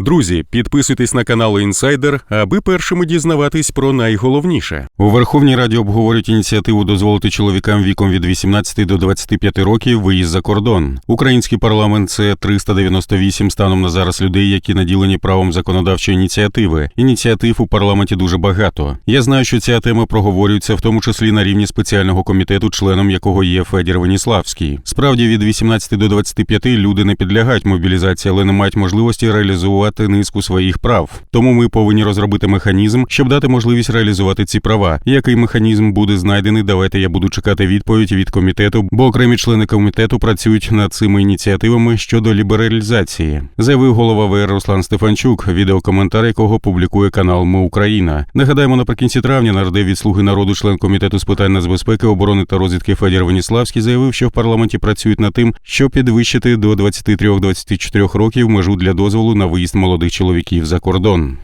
Друзі, підписуйтесь на канал Інсайдер, аби першими дізнаватись про найголовніше. У Верховній Раді обговорюють ініціативу дозволити чоловікам віком від 18 до 25 років виїзд за кордон. Український парламент це 398 станом на зараз людей, які наділені правом законодавчої ініціативи. Ініціатив у парламенті дуже багато. Я знаю, що ця тема проговорюється в тому числі на рівні спеціального комітету, членом якого є Федір Веніславський. Справді від 18 до 25 люди не підлягають мобілізації, але не мають можливості реалізувати низку своїх прав. Тому ми повинні розробити механізм, щоб дати можливість реалізувати ці права. Який механізм буде знайдений? Давайте я буду чекати відповідь від комітету, бо окремі члени комітету працюють над цими ініціативами щодо лібералізації. Заявив голова ВР Руслан Стефанчук, відеокоментар якого публікує канал Ми Україна. Нагадаємо, наприкінці травня нардев від слуги народу, член комітету з питань нацбезпеки, оборони та розвідки Федір Веніславський заявив, що в парламенті працюють над тим, щоб підвищити до 23-24 років межу для дозволу на виїзд молодих чоловіків за кордон.